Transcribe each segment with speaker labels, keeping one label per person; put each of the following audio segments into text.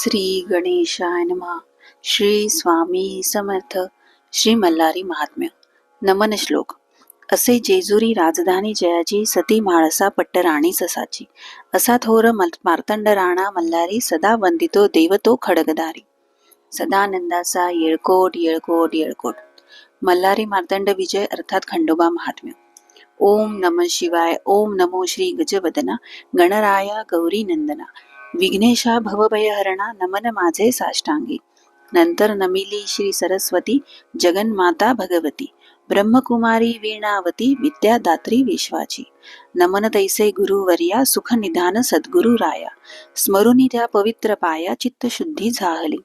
Speaker 1: श्री गणेशाय नमः. श्री स्वामी समर्थ. श्री मल्हारी महात्म्य. नमन श्लोक. असे जेजुरी राजधानी जयाची सती म्हाळसा पट्टराणी ससाची. असा थोर मार्तंड राणा मल्हारी सदा वंदितो देवतो खडगदारी. सदानंदाचा येळकोट येळकोट येळकोट. मल्हारी मार्तंड विजय अर्थात खंडोबा महात्म्य. ओम नम शिवाय ओम नमो श्री गजवदना गणराया गौरी नंदना. विघ्नेशा भवभयहरणा नमन माझे साष्टांगी. नंतर नमिली श्री सरस्वती जगन्माता भगवती ब्रह्मकुमारी वीणावती विद्यादात्री विश्वाची. नमन तैसे गुरुवर्या सुख निधान सद्गुरु राया स्मरुनी त्या पवित्र पाया चित्तशुद्धी झाहली.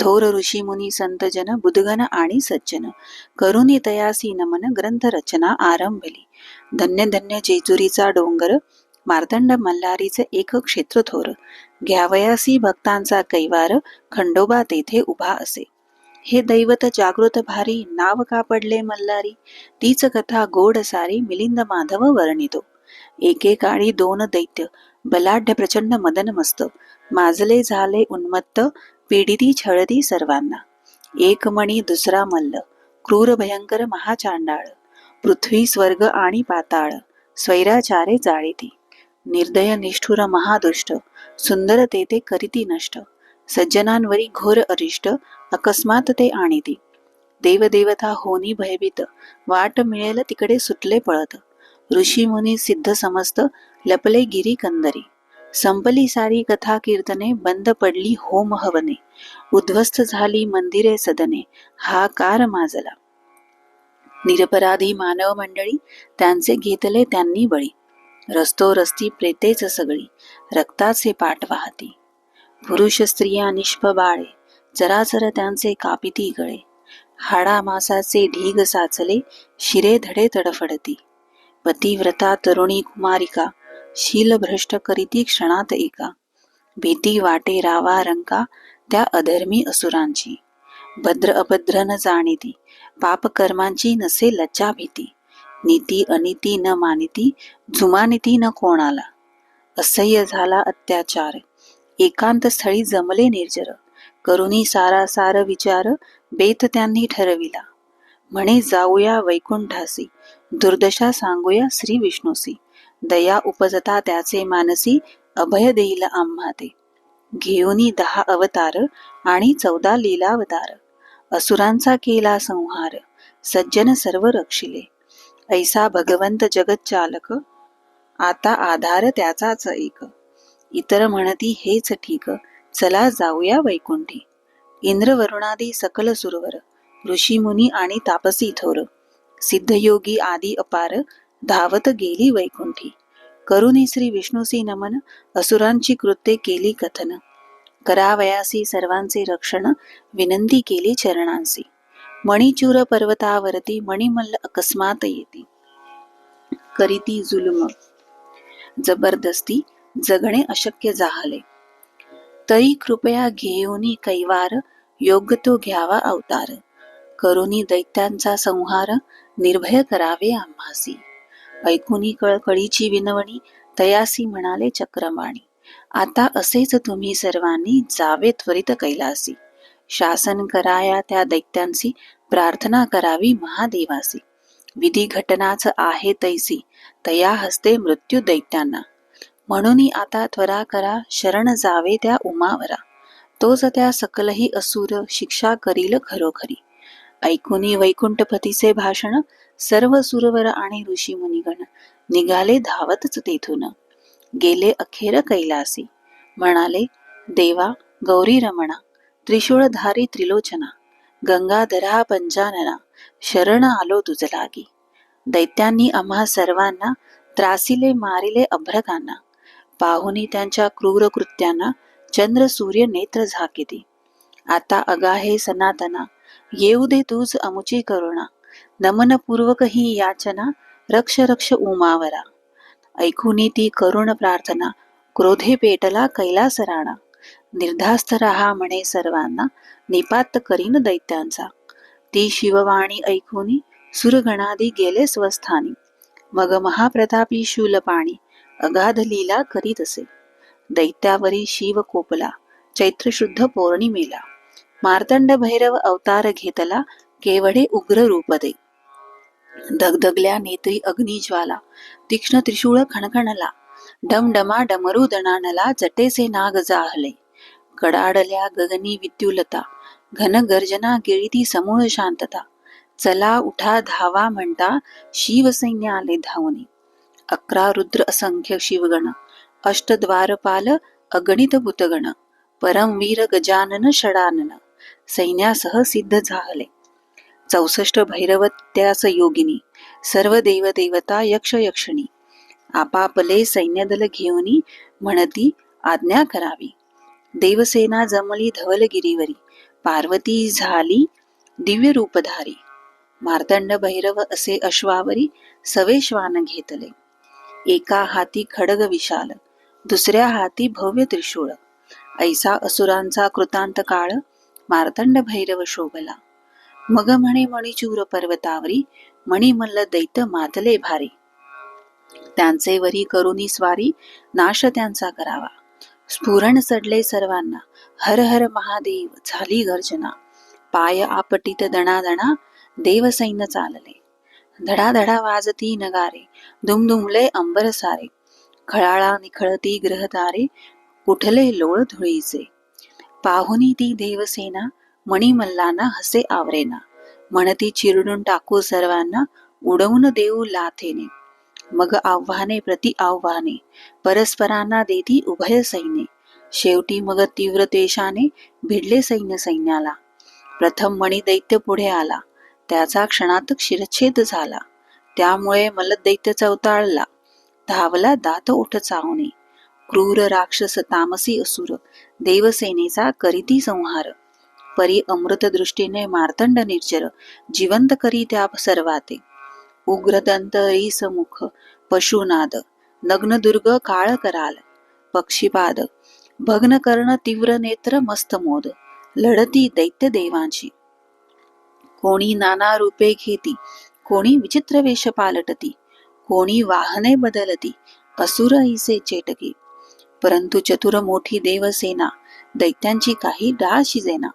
Speaker 1: थोर ऋषी मुनी संतजन बुधगण आणि सज्जन. करुणी तयासी नमन ग्रंथ रचना आरंभली. धन्य धन्य जेजुरीचा डोंगर मार्तंड मल्हारीचे एक क्षेत्र थोर घ्यावयासी भक्तांचा कैवार खंडोबा तेथे उभा असे. हे दैवत जागृत भारी नाव का पडले मल्हारी तीच कथा गोड सारी मिलिंद माधव वर्णितो. एकेकाळी दोन दैत्य बलाढ्य प्रचंड मदन मस्त. माजले झाले उन्मत्त पीडिती छळती सर्वांना. एक मणी दुसरा मल्ल क्रूर भयंकर महाचांडाळ. पृथ्वी स्वर्ग आणि पाताळ स्वैराचारे जाळीती. निर्दय निष्ठुर महादुष्ट सुंदर ते ते करीती नष्ट सज्जनांवरी घोर अरिष्ट अकस्मात ते आणिती. देवदेवता होनी भयभीत वाट मिळेल तिकडे सुटले पळत. ऋषी मुनी सिद्ध समस्त लपले गिरी कंदरी. संपली सारी कथा कीर्तने बंद पडली होम हवने. उद्ध्वस्त झाली मंदिरे सदने हा कार माजला. निरपराधी मानव मंडळी त्यांचे घेतले त्यांनी बळी. रस्तो रस्ती प्रेतेच सगळी रक्ताचे पाठ वाहती. पुरुष स्त्रिया निष्प बाळे जराजर त्यांचे कापिती गळे. हाडा मासाचे ढीग साचले शिरे धडे तडफडती. पतिव्रता तरुणी कुमारिका शीलभ्रष्ट करीती क्षणात एका. भीती वाटे रावा रंका त्या अधर्मी असुरांची. भद्र अभद्र न जाणीती पापकर्मांची नसे लज्जा भीती. नीती अनिती न मानिती जुमानिती न कोणाला? असह्य झाला अत्याचार. एकांत स्थळी जमले निर्जर. करुणी सारा सार विचार बेत त्यांनी ठरविला. म्हणे जाऊया वैकुंठासी. दुर्दशा सांगूया श्री विष्णूसी. दया उपजता त्याचे मानसी अभय देईल आम्हा ते घेऊनी दहा अवतार आणि चौदा लीलावतार. असुरांचा केला संहार. सज्जन सर्व रक्षिले. ऐसा भगवंत जगत चालक आता आधार त्याचाच एक. इतर म्हणती हेच ठीक चला जाऊया वैकुंठी. इंद्र वरुणादी सकल सुरवर ऋषी मुनी आणि तापसी थोर. सिद्धयोगी आदी अपार धावत गेली वैकुंठी. करुणी श्री विष्णूसी नमन असुरांची कृत्ये केली कथन. करावयासी सर्वांचे रक्षण विनंती केली चरणांसी मणिचूर पर्वतावरती मणिमल्ल अकस्मात येती. करीती जुलुम. जबरदस्ती जगणे अशक्य झाले. तरी कृपया घेऊनी कैवार योग्य तो घ्यावा अवतार. करुणी दैत्यांचा संहार निर्भय करावे आम्हासी. ऐकुनी कळकळीची विनवणी तयासी म्हणाले चक्रमाणी. आता असेच तुम्ही सर्वांनी जावे त्वरित कैलासी. शासन कराया त्या दैत्यांसी प्रार्थना करावी महादेवासी. विधी घटनाच आहे तैसी तया हस्ते मृत्यू दैत्यांना. म्हणून आता त्वरा करा शरण जावे त्या उमावरा. तोच त्या सकलही असुर शिक्षा करील खरोखरी. ऐकुनी वैकुंठपतीचे भाषण सर्व सुरवर आणि ऋषी मुनिगण निघाले धावतच तेथून. गेले अखेर कैलासी. म्हणाले देवा गौरी रमणा त्रिशूळधारी त्रिलोचना गंगाधरा पंचानना शरण आलो तुझ लागी दैत्यांनी आम्हा सर्वांना त्रासिले मारिले अभ्रकांना पाहुनी त्यांच्या क्रूर कृत्यांना चंद्र सूर्य नेत्र झाकिती आता अगाहे सनातना येऊ दे तुझ अमुची करुणा नमनपूर्वक ही याचना रक्ष रक्ष उमावरा ऐकुनी ती करुण प्रार्थना क्रोधे पेटला कैलास राणा निर्धास्त रहा म्हणे सर्वांना निपात करीन दैत्यांचा. ती शिववाणी ऐकुनी सुरगणादी गेले स्वस्थानी. मग महाप्रतापी शूलपाणी अगाध लीला करीत असे. दैत्यावरी शिव कोपला चैत्र शुद्ध पौर्णिमेला. मार्तंड भैरव अवतार घेतला केवढे उग्र रूप दे धगधगल्या नेत्री अग्निज्वाला तीक्ष्ण त्रिशूळ खणखणला. डमडमा डमरू दणाणला जटेचे नाग जाहले कडाडल्या गगनी विद्युलता. घन गर्जना गिळीती समूळ शांतता. चला उठा धावा म्हणता शिवसैन्य आले धावणे अकरा रुद्र असंख्य शिवगण. अष्टद्वारपाल अगणित भूतगण. परमवीर गजानन षडानन. सैन्यासह सिद्ध झाले. चौसष्ट भैरवत्यास योगिनी. सर्व देवदेवता यक्ष यक्षिणी. आपापले सैन्यदल घेऊनी म्हणती आज्ञा करावी. देवसेना जमली धवलगिरीवरी. पार्वती झाली दिव्य रूपधारी. मार्तंड भैरव असे अश्वावरी सवेश्वान घेतले. एका हाती खडग विशाल दुसऱ्या हाती भव्य त्रिशूळ. ऐसा असुरांचा कृतांत काळ मार्तंड भैरव शोभला. मग म्हणे मणिचूर पर्वतावरी मणिमल्ल दैत मातले भारी. त्यांचे वरी करुनी स्वारी नाश त्यांचा करावा. स्फुरण चढले सर्वांना. हर हर महादेव झाली गर्जना. पाय आपटीत दणादणा देवसैन चालले. धडाधडा वाजती नगारे धुमधुमले अंबर सारे. खळाळा निखळती ग्रहतारे उठले लोळ धुळीचे. पाहुनी ती देवसेना मणिमल्लांना हसे आवरेना. म्हणती चिरडून टाकू सर्वांना उडवून देऊ लाथेने. मग आव्हाने प्रति आव्हाने परस्परांना देती उभय सैन्य. शेवटी मग तीव्र देशाने भिडले सैन्य सैन्याला. प्रथम मणी दैत्य पुढे आला. त्याचा क्षणात शिरच्छेद झाला. त्यामुळे दैत्य चवताळला धावला दात उठ चावणे क्रूर राक्षस तामसी असुर देवसेनेचा करीती संहार. परी अमृत दृष्टीने मार्तंड निर्जर जिवंत करी त्या सर्वाते. उग्रदंतरी समुख पशुनाद नग्नदुर्ग काळ कराल पक्षीपाद. भग्न कर्ण तीव्र नेत्र मस्त मोद लढती दैत्य देवांची. कोणी नाना रूपे घेती कोणी विचित्र वेश पालटती कोणी वाहने बदलती असुर इसे चेटकी. परंतु चतुर मोठी देवसेना दैत्यांची काही डाळ शिजेना.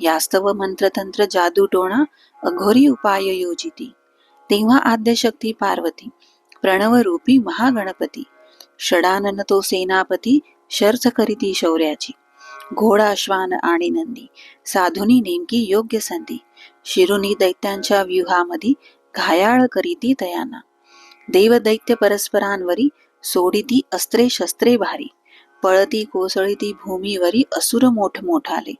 Speaker 1: यास्तव मंत्रतंत्र जादू टोणा अघोरी उपाय योजिती. तेव्हा आद्यशक्ती पार्वती प्रणवरूपी महागणपती षडानन तो सेनापती शर्थ करीती शौर्याची घोडा श्वान आणि नंदी साधुनी नेमकी योग्य संधी शिरुनी दैत्यांच्या व्यूहामध्ये घायाळ करीती तयाना देवदैत्य परस्परांवरी सोडिती अस्त्रे शस्त्रे भारी पळती कोसळीती भूमीवरी असुर मोठ मोठाले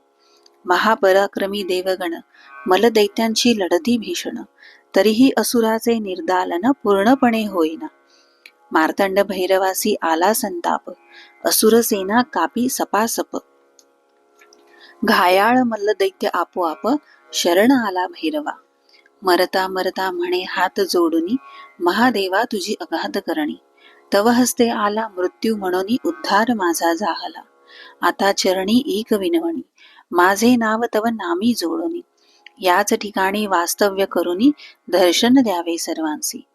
Speaker 1: महापराक्रमी देवगण मलदैत्यांची लढती भीषण तरीही असुराचे निर्दालन पूर्णपणे होईना. मार्तंड भैरवासी आला संताप. असुरसेना कापी सपासप. घायाळ मल्लदैत्य आपोआप शरण आला भैरवा. मरता मरता म्हणे हात जोडुनी महादेवा तुझी अगाध करणी. तव हस्ते आला मृत्यू म्हणून उद्धार माझा झाला. आता चरणी एक विनवणी. माझे नाव तव नामी जोडोनी. याच ठिकाणी वास्तव्य करुनी दर्शन द्यावे सर्वांसी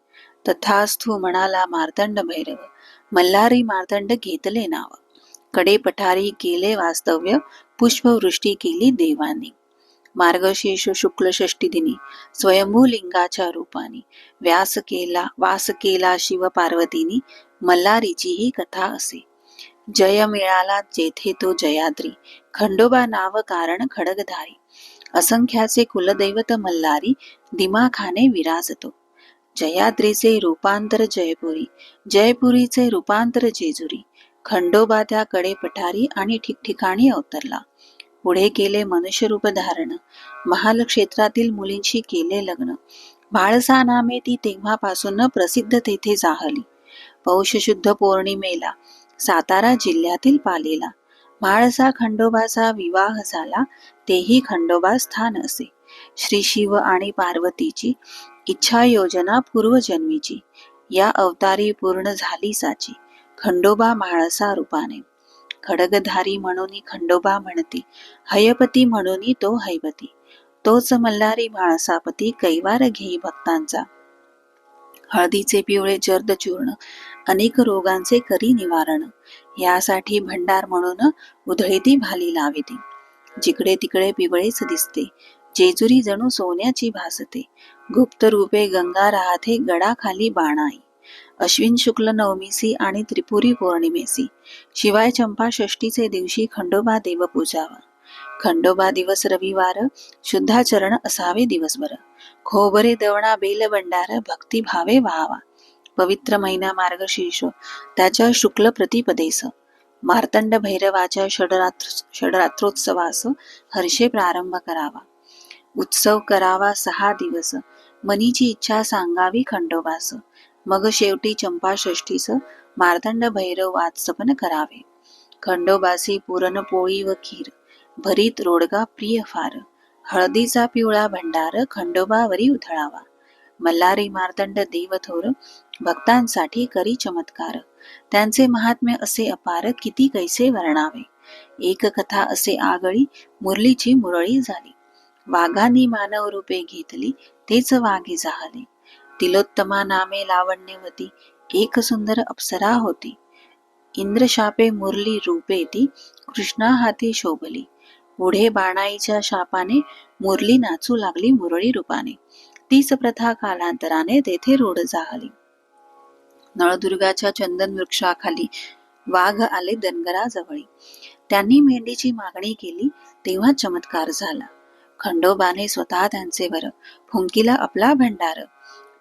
Speaker 1: तथास्थू म्हणाला मार्तंड भैरव मल्हारी मार्तंड घेतले नाव. कडे पठारी केले वास्तव्य पुष्पवृष्टी केली देवानी. मार्गशीर्ष शुक्ल षष्टी दिनी स्वयंभू लिंगाच्या रूपाने व्यास केला वास केला शिव पार्वतीनी मल्हारीची ही कथा असे. जय मिळाला जेथे तो जयाद्री खंडोबा नाव कारण खडगधारी. असंख्याचे कुलदैवत मल्हारी दिमाखाने विराजतो. जयाद्रीचे रूपांतर जयपुरी जयपुरीचे रूपांतर जेजुरी खंडोबा त्या कडे पठारी आणि ठिकठिकाणी अवतरला. पुढे केले मनुष्यरूप धारण महालक्षेत्रातील मुलींशी केले लग्न. म्हाळसा नामे ती तेव्हापासून प्रसिद्ध तेथे जाहली. पौष शुद्ध पौर्णिमेला सातारा जिल्ह्यातील पालीला. माळसा खंडोबाचा विवाह झाला तेही खंडोबा स्थान असे. श्री शिव आणि पार्वतीची इच्छा योजना पूर्वजन्मीची. या अवतारी पूर्ण झाली साची. खंडोबा माळसा रूपाने. खडगधारी म्हणून खंडोबा म्हणती. हयपती म्हणून तो हैपती तोच मल्हारी माळसापती कैवार घेई भक्तांचा. हळदीचे पिवळे जर्द चूर्ण अनेक रोगांचे करी निवारण. यासाठी भंडार म्हणून उधळीती भाली लाविते. जिकडे तिकडे पिवळेच दिसते. जेजुरी जणू सोन्याची भासते. गुप्त रूपे गंगा राहते गडाखाली बाणाई. अश्विन शुक्ल नवमीसी आणि त्रिपुरी पौर्णिमेसी. शिवाय चंपा षष्टीचे दिवशी खंडोबा देव पूजावा खंडोबा दिवस रविवार शुद्धाचरण असावे दिवसभर. खोबरे दवणा बेल भंडार भक्ती भावे व्हावा. पवित्र महिना मार्गशीर्ष त्याच्या शुक्ल प्रतिपदेस. मार्तंड भैरवाच्या षडरात्र षडरात्रोत्सवास हर्षे प्रारंभ करावा. उत्सव करावा सहा दिवस. मनीची इच्छा सांगावी खंडोबास. मग शेवटी चंपा षष्टीस मार्तंड भैरव वात्सपन करावे. खंडोबासी पुरणपोळी व खीर. भरीत रोडगा प्रिय फार. हळदीचा पिवळा भंडार खंडोबावरी उधळावा. मल्हारी मार्तंड देवथोर भक्तांसाठी करी चमत्कार. त्यांचे महात्म्य असे अपार किती कैसे वर्णावे. एक कथा असे आगळी मुरलीची मुरळी झाली. वाघांनी मानव रूपे घेतली तेच वाघे झाले. तिलोत्तमा नामे लावण्यवती एक सुंदर अप्सरा होती. इंद्रशापे मुरली रूपे ती कृष्णा हाती शोभली. पुढे बाणाईच्या शापाने मुरली नाचू लागली मुरळी रूपाने. तीच प्रथा कालांतराने तेथे रूढ झाली. नळदुर्गाच्या चंदन वृक्षाखाली वाघ आले दनगराजवळी त्यांनी मेंढीची मागणी केली तेव्हा चमत्कार झाला. खंडोबाने स्वतः त्यांचे वर फुंकीला आपला भंडार.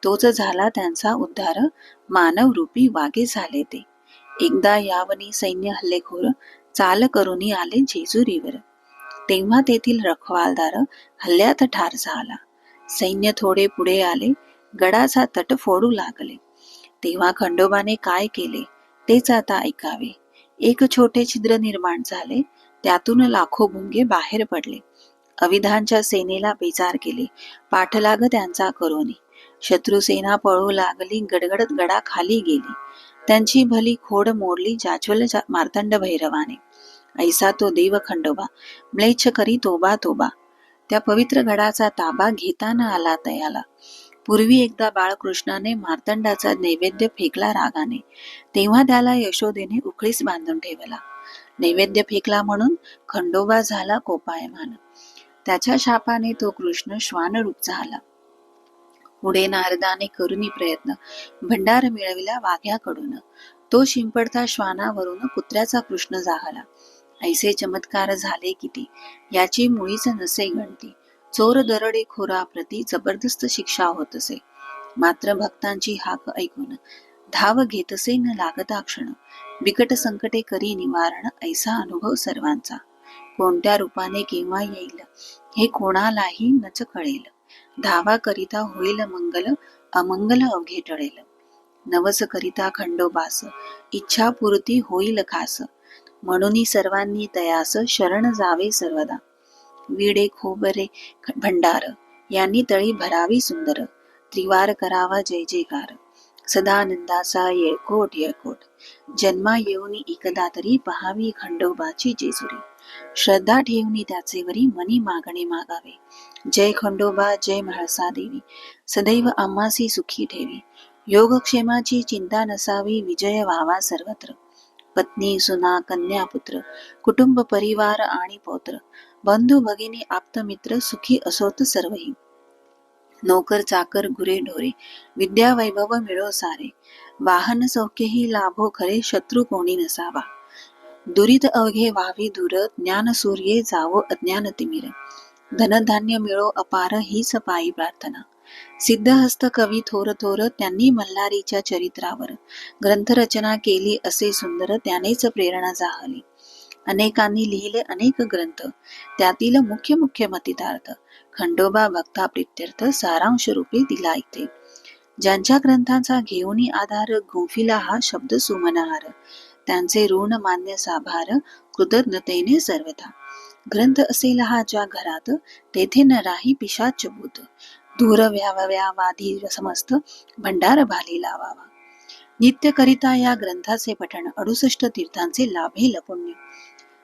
Speaker 1: तोच झाला त्यांचा उद्धार. मानव रूपी वागे झाले ते. एकदा यावनी सैन्य हल्लेखोर चाल करून आले जेजुरीवर. तेव्हा तेथील रखवालदार हल्ल्यात ठार झाला. सैन्य थोडे पुढे आले गडाचा तट फोडू लागले. तेव्हा खंडोबाने काय केले तेच आता ऐकावे. एक छोटे छिद्र निर्माण झाले त्यातून लाखो भुंगे बाहेर पडले. अविधानच्या सेनेला बेजार केले पाठलाग त्यांचा करोनी. शत्रुसेना पळू लागली गडगडत गडा खाली गेली. त्यांची भली खोड मोडली जाज्वल मार्तंड भैरवाने ऐसा तो देव खंडोबा म्लेच्छ करी तोबा तोबा. त्या पवित्र गडाचा ताबा घेताना आला तयाला पूर्वी एकदा बाळकृष्णाने मार्तंडाचा नैवेद्य फेकला रागाने. तेव्हा त्याला यशोदेने उखळीस बांधून ठेवला. नैवेद्य फेकला म्हणून खंडोबा झाला कोपायमान. त्याच्या शापाने तो कृष्ण श्वानरूप झाला. पुढे नारदाने करुनी प्रयत्न भंडार मिळविला वाघ्याकडून. तो शिंपडता श्वानावरून कुत्र्याचा कृष्ण झाला. ऐसे चमत्कार झाले किती याची मुळीच नसे गणती चोर दरडे खोरा प्रती जबरदस्त शिक्षा होत असे. मात्र भक्तांची हाक ऐकून धाव घेतसे न लागता क्षण. बिकट संकटे करी निवारण ऐसा अनुभव सर्वांचा. कोणत्या रूपाने केव्हा येईल हे कोणालाही नच कळेल. धावा करिता होईल मंगल अमंगल अवघे टळेल. नवस करिता खंडोबास इच्छापूर्ती होईल खास. म्हणून सर्वांनी तयास शरण जावे सर्वदा. विडे खोबरे भंडार यांनी तळी भरावी सुंदर. त्रिवार करावा जय जयकार. सदानंदाचा येळकोट येळकोट. जन्मा येऊन एकदा तरी पहावी खंडोबाची जेजुरी. श्रद्धा ठेवणी त्याचे वरी मनी मागणे मागावे. जय खंडोबा जय म्हाळसा देवी. सदैव आम्हासी सुखी ठेवी. योगक्षेमाची चिंता नसावी विजय व्हावा सर्वत्र. पत्नी सुना कन्या पुत्र कुटुंब परिवार आणि पौत्र. बंधू भगिनी आप्तमित्र सुखी असोत सर्वही. नोकर चाकर गुरे ढोरे विद्या वैभव मिळो सारे. वाहन सौख्यही लाभो खरे शत्रू कोणी नसावा. दुरित अवघे व्हावी दूर ज्ञान सूर्ये जावो अज्ञान तिमिर. धनधान्य मिळो अपार हीच पायी प्रार्थना. सिद्धहस्त कवी थोर थोर त्यांनी मल्हारीच्या चरित्रावर ग्रंथरचना केली असे सुंदर त्यानेच प्रेरणा जाहली. अनेकांनी लिहिले अनेक ग्रंथ त्यातील मुख्य मुख्य मतितार्थ खंडोबा भक्ता प्रित्यर्थ सारांश रूपे दिला इथे. ज्यांच्या ग्रंथांचा घेऊनी आधार गुंफिला हा शब्द सुमनहार त्यांचे ऋण मान्य साभार कृतज्ञतेने सर्वथा. ग्रंथ असेल हा ज्या घरात तेथे न राही पिशाच भूत. दूर व्याव्या वाधी समस्त भंडार भाली लावावा. नित्य करिता या ग्रंथाचे पठण अडुसष्ट तीर्थांचे लाभेल पुण्य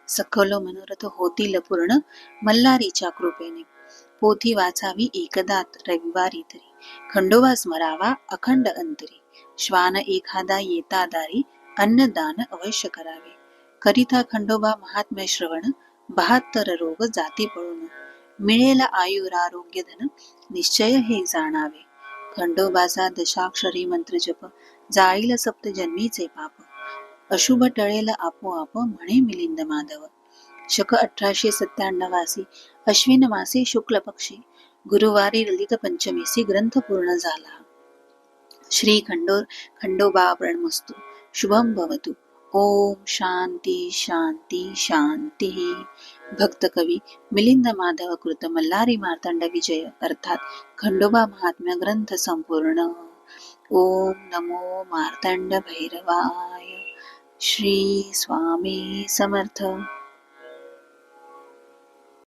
Speaker 1: सखलो मनोरथ होतील पूर्ण मल्हारीच्या कृपेने. पोथी वाचावी एकदात रविवारी तरी. खंडोबा स्मरावा अखंड अंतरी. श्वान एखादा येता दारी अन्नदान अवश्य करावे. करिता खंडोबा महात्म्य श्रवण बहात्तर रोग जाती पळून मिळेल आयुरारोग्य धन निश्चय हे जाणावे. खंडोबाचा दशाक्षरी मंत्र जप जाईल सप्त जन्मीचे पाप. अशुभ टळेल आपोआप म्हणे मिलिंद माधव. शक अठराशे सत्त्याण्णवासी अश्विन मासे शुक्ल पक्षी गुरुवारी ललित पंचमीसी ग्रंथ पूर्ण झाला. श्री खंडोर खंडोबा प्रणमस्तु शुभम भवतु. ओम शांती शांती शांती. भक्त कवी मिलिंद माधव कृत मल्हारी मार्तंड विजय. अर्थात खंडोबा महात्म्य ग्रंथ संपूर्ण. ओम नमो मार्तंड भैरवाय. श्री स्वामी समर्थ.